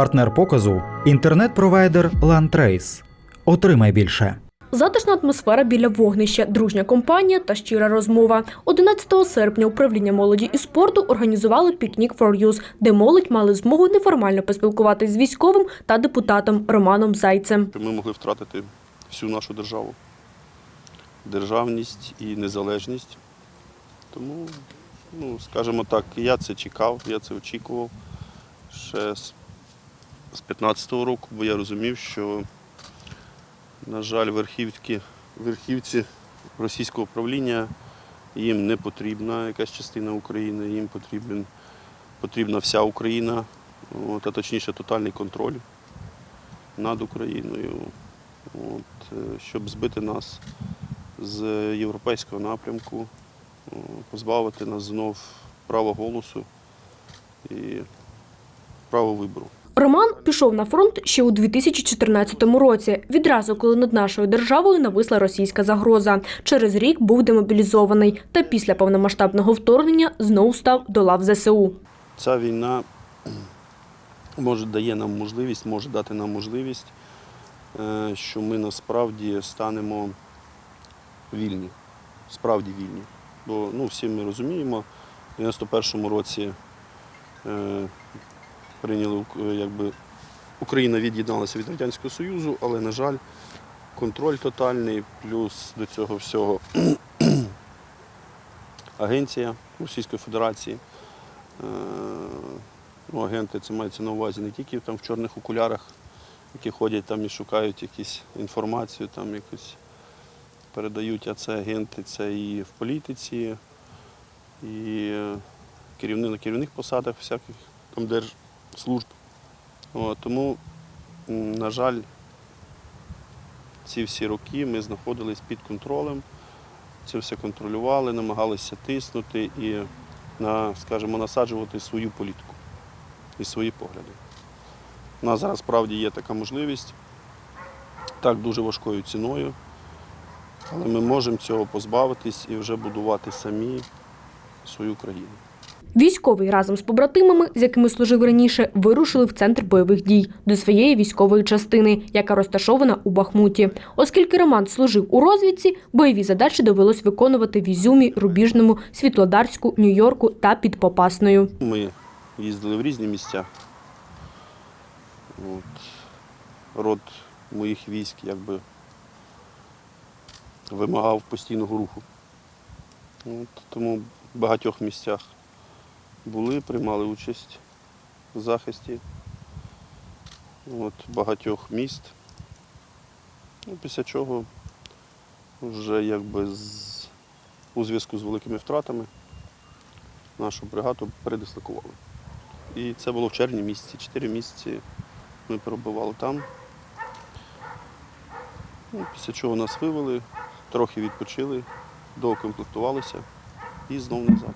Партнер показу інтернет-провайдер LandTrace. Отримай більше. Затишна атмосфера біля вогнища, дружня компанія та щира розмова. 11 серпня управління молоді і спорту організували пікнік for Youth, де молодь мали змогу неформально поспілкуватись з військовим та депутатом Романом Зайцем. Ми могли втратити всю нашу державу, державність і незалежність. Тому, ну, скажімо так, я це чекав, я це очікував ще з, з 15-го року, бо я розумів, що, на жаль, верхівки, верхівці російського правління їм не потрібна якась частина України, їм потрібен, потрібна вся Україна, от, а точніше тотальний контроль над Україною, от, е, щоб збити нас з європейського напрямку, позбавити нас знов права голосу і права вибору. Роман пішов на фронт ще у 2014 році, відразу коли над нашою державою нависла російська загроза. Через рік був демобілізований та після повномасштабного вторгнення знову став до лав ЗСУ. Ця війна може дає нам можливість, може дати нам можливість, е, що ми насправді станемо вільні, справді вільні. Бо ну, всі ми розуміємо, в 91-му році е, прийняли якби, Україна від'єдналася від Радянського Союзу, але, на жаль, контроль тотальний, плюс до цього всього агенція Російської Федерації. Е, Ну, агенти це мається на увазі не тільки там в чорних окулярах, які ходять там і шукають якісь інформацію, там якусь передають, а це агенти, це і в політиці, і е, керівни на керівних посадах всяких там держслужб. От, тому, на жаль, ці всі роки ми знаходились під контролем, це все контролювали, намагалися тиснути і, на, скажімо, насаджувати свою політику і свої погляди. У нас зараз справді є така можливість, так дуже важкою ціною, але ми можемо цього позбавитись і вже будувати самі свою країну. Військовий разом з побратимами, з якими служив раніше, вирушили в центр бойових дій до своєї військової частини, яка розташована у Бахмуті. Оскільки Роман служив у розвідці, бойові задачі довелось виконувати в Ізюмі, Рубіжному, Світлодарську, Нью-Йорку та під Попасною. Ми їздили в різні місця. От. Род моїх військ якби вимагав постійного руху. От. Тому в багатьох місцях були, приймали участь в захисті от, багатьох міст. Ну, після чого вже якби з, у зв'язку з великими втратами нашу бригаду передислокували. І це було в червні місяці. Чотири місяці ми перебували там. Ну, після чого нас вивели, трохи відпочили, доукомплектувалися і знову назад.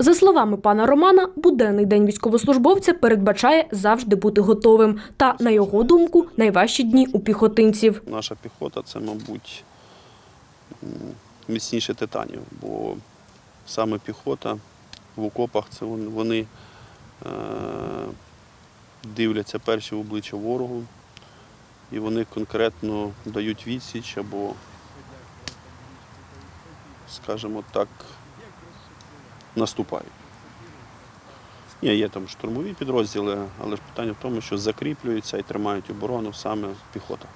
За словами пана Романа, буденний день військовослужбовця передбачає завжди бути готовим. Та, на його думку, найважчі дні у піхотинців. Наша піхота це, мабуть, міцніше титанів, бо саме піхота в окопах це вони е, дивляться перші в обличчя ворогу, і вони конкретно дають відсіч або, скажімо так, наступають. Ні, є там штурмові підрозділи, але ж питання в тому, що закріплюються і тримають оборону саме піхота.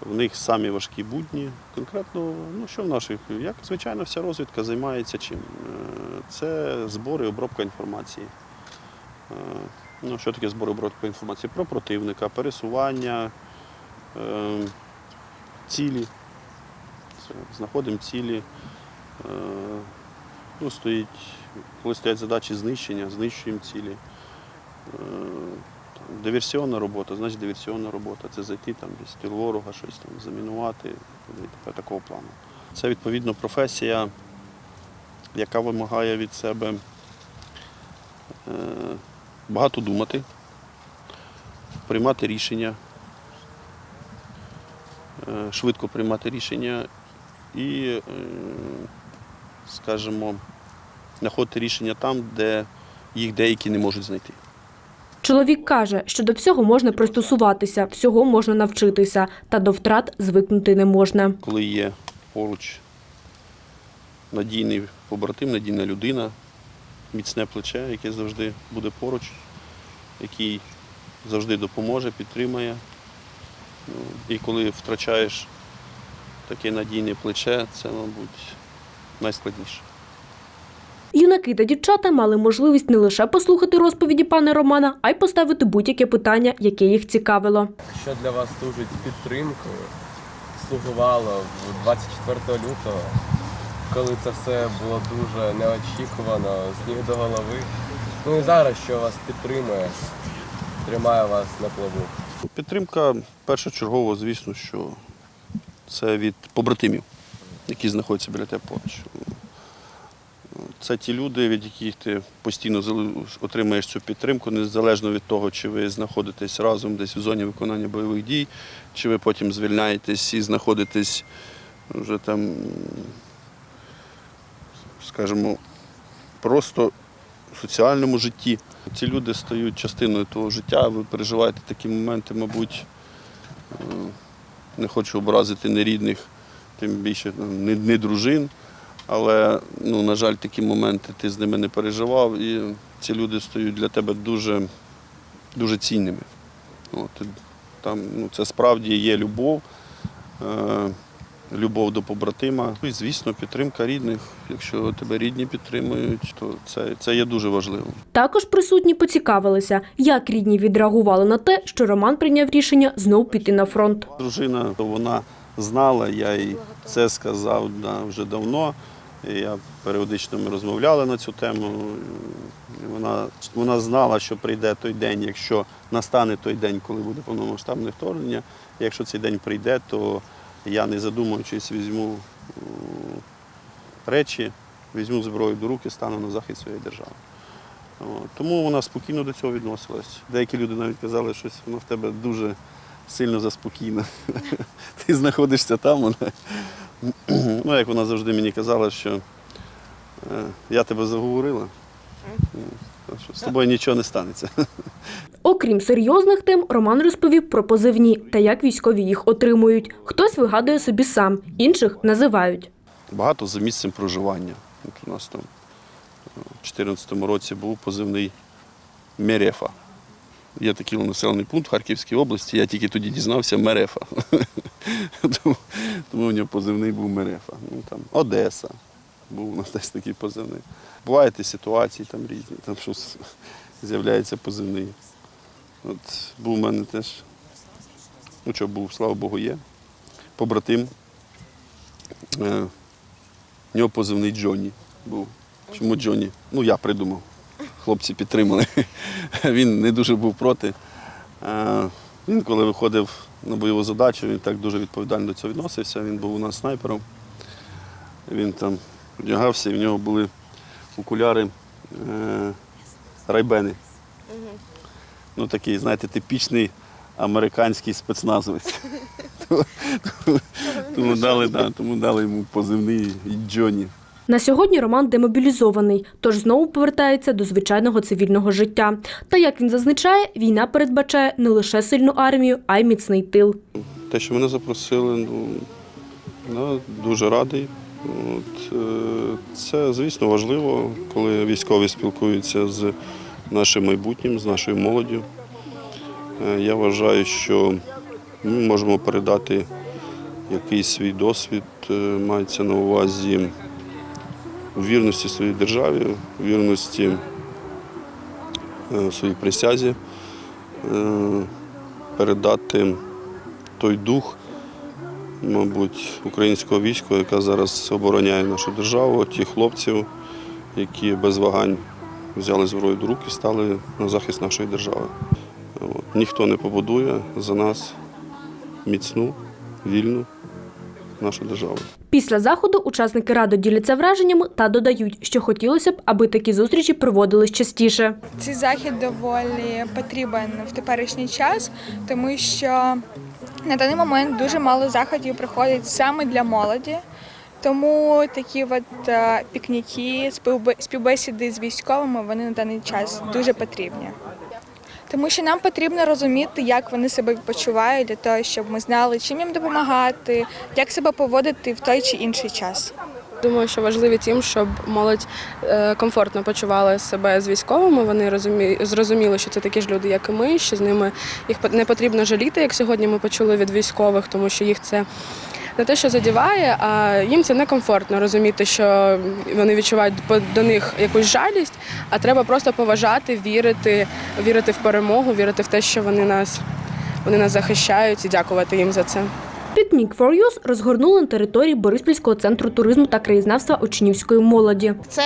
В них самі важкі будні. Конкретно, ну що в наших, як звичайно, вся розвідка займається чим? Е, Це збори обробка інформації. Е, Ну, що таке збори обробка інформації? Про противника, пересування, е, цілі. Знаходимо цілі. Ну, стоїть, коли стоять задачі знищення, знищуємо цілі. Е, Диверсіонна робота, значить диверсіонна робота. Це зайти там десь в тил ворога, щось там замінувати, такого плану. Це відповідно професія, яка вимагає від себе е, багато думати, приймати рішення, е, швидко приймати рішення і, скажімо, знаходити рішення там, де їх деякі не можуть знайти. Чоловік каже, що до всього можна пристосуватися, всього можна навчитися, та до втрат звикнути не можна. Коли є поруч надійний побратим, надійна людина, міцне плече, яке завжди буде поруч, який завжди допоможе, підтримає. Ну, І коли втрачаєш таке надійне плече, це, мабуть, найскладніше. Юнаки та дівчата мали можливість не лише послухати розповіді пана Романа, а й поставити будь-яке питання, яке їх цікавило. що для вас служить підтримкою, слугувало 24 лютого, коли це все було дуже неочікувано, з ніг до голови. Ну і зараз, що вас підтримує, тримає вас на плаву. Підтримка першочергово, звісно, що це від побратимів, які знаходяться біля тебе поруч. Це ті люди, від яких ти постійно отримаєш цю підтримку, незалежно від того, чи ви знаходитесь разом десь в зоні виконання бойових дій, чи ви потім звільняєтесь і знаходитесь вже там, скажімо, просто в соціальному житті. Ці люди стають частиною того життя, ви переживаєте такі моменти, мабуть, е, не хочу образити не рідних, тим більше ну, не дружин. Але, ну, на жаль, такі моменти ти з ними не переживав, і ці люди стають для тебе дуже, дуже цінними. От, там, ну, це справді є любов, е, любов до побратима. Ну, І, звісно, підтримка рідних. Якщо тебе рідні підтримують, то це, це є дуже важливо. Також присутні поцікавилися, як рідні відреагували на те, що Роман прийняв рішення знов піти на фронт. Дружина, то вона знала, я їй це сказав вже давно. Я періодично ми розмовляли на цю тему. Вона, вона знала, що прийде той день, якщо настане той день, коли буде повномасштабне вторгнення. Якщо цей день прийде, то я не задумуючись візьму е, речі, візьму зброю до руки, стану на захист своєї держави. Тому вона спокійно до цього відносилась. Деякі люди навіть казали, що вона в тебе дуже сильно заспокійна. Ти знаходишся там. Вона... Ну, як вона завжди мені казала, що е, я тебе заговорила, що з тобою нічого не станеться. Окрім серйозних тем, Роман розповів про позивні та як військові їх отримують. Хтось вигадує собі сам, інших називають. Багато за місцем проживання. От у нас там е, в 2014 році був позивний Мерефа. Є такий населений пункт в Харківській області, я тільки тоді дізнався Мерефа. тому, в нього позивний був Мерефа. Ну, там, Одеса був у нас десь такий позивний. Бувають ситуації там різні, там щось з'являється позивний. От був у мене теж, ну що був, слава Богу, є. Побратим. Е, в нього позивний Джонні був. Чому Джонні? Ну, я придумав. Хлопці підтримали. Він не дуже був проти. Е, Він, коли виходив на бойову задачу, він так дуже відповідально до цього відносився. Він був у нас снайпером. Він там одягався, і в нього були окуляри е, райбени. Ну, такий, знаєте, типічний американський спецназовець. Тому- дали, да, тому дали йому позивний Джонні. На сьогодні Роман демобілізований, тож знову повертається до звичайного цивільного життя. Та як він зазначає, війна передбачає не лише сильну армію, а й міцний тил. Те, що мене запросили, ну, да, дуже радий. От, е, це, звісно, важливо, коли військові спілкуються з нашим майбутнім, з нашою молоддю. Е, Я вважаю, що ми можемо передати якийсь свій досвід, е, мається на увазі у вірності своїй державі, у вірності е, своїй присязі, е, передати той дух, мабуть, українського війська, яка зараз обороняє нашу державу, ті хлопців, які без вагань взяли зброю до рук і стали на захист нашої держави. От. Ніхто не побудує за нас міцну, вільну нашу державу. Після заходу учасники радо діляться враженнями та додають, що хотілося б, аби такі зустрічі проводились частіше. Цей захід доволі потрібен в теперішній час, тому що на даний момент дуже мало заходів приходять саме для молоді. Тому такі от е, пікніки, співбе- співбесіди з військовими вони на даний час дуже потрібні. Тому що нам потрібно розуміти, як вони себе почувають, для того, щоб ми знали, чим їм допомагати, як себе поводити в той чи інший час. Думаю, що важливі тим, щоб молодь е, комфортно почувала себе з військовими. Вони розумі... зрозуміли, що це такі ж люди, як і ми, що з ними їх не потрібно жаліти, як сьогодні ми почули від військових, тому що їх це не те, що задіває, а їм це некомфортно розуміти, що вони відчувають до них якусь жалість, а треба просто поважати, вірити, вірити в перемогу, вірити в те, що вони нас, вони нас захищають і дякувати їм за це. Пікнік for розгорнули на території Бориспільського центру туризму та краєзнавства учнівської молоді. Це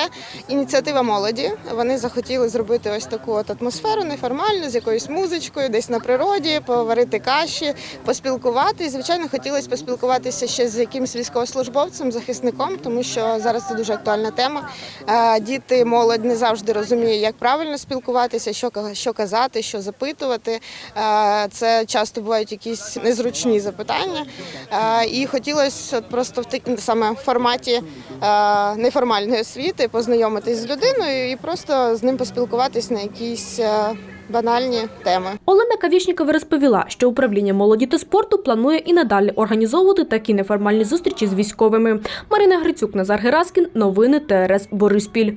ініціатива молоді. Вони захотіли зробити ось таку от атмосферу неформальну, з якоюсь музичкою, десь на природі, поварити каші, поспілкуватися. Звичайно, хотілося поспілкуватися ще з якимсь військовослужбовцем, захисником, тому що зараз це дуже актуальна тема. Е, Діти, молодь не завжди розуміє, як правильно спілкуватися, що що казати, що запитувати. Е, Це часто бувають якісь незручні запитання. Е, І хотілося просто в так- саме форматі е, неформальної освіти познайомитись з людиною і просто з ним поспілкуватись на якісь е, банальні теми. Олена Кавішнікова розповіла, що управління молоді та спорту планує і надалі організовувати такі неформальні зустрічі з військовими. Марина Грицюк, Назар Гераскін. Новини ТРС Бориспіль.